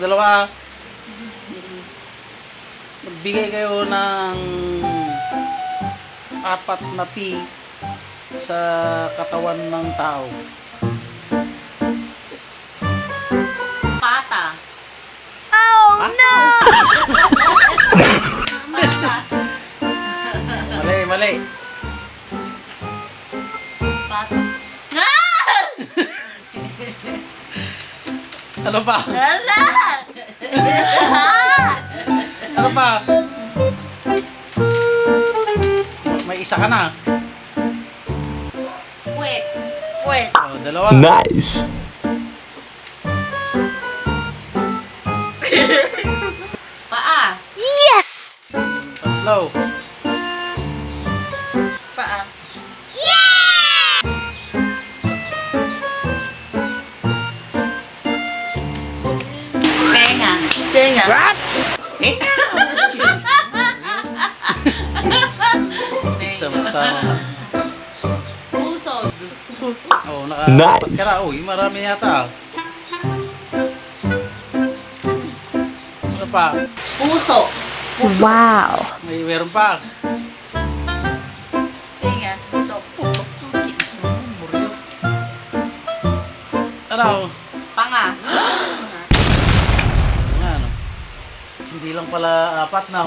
dalawa. Magbigay kayo ng apat na P sa katawan ng tao. Ano pa? Wala! Ano pa? May isa ka na. Wait. Wait. Oh, dalawa. Nice. Paa. Tatlo. Tenga. Tenga. Eh? Pusog. Oh, naka Nice. ka na. Uy, marami yata. Ano pa? Puso. Wow. May meron pa. Tenga. Ito. Kinis mo, buryo. Ano? Panga. Hindi lang pala apat na.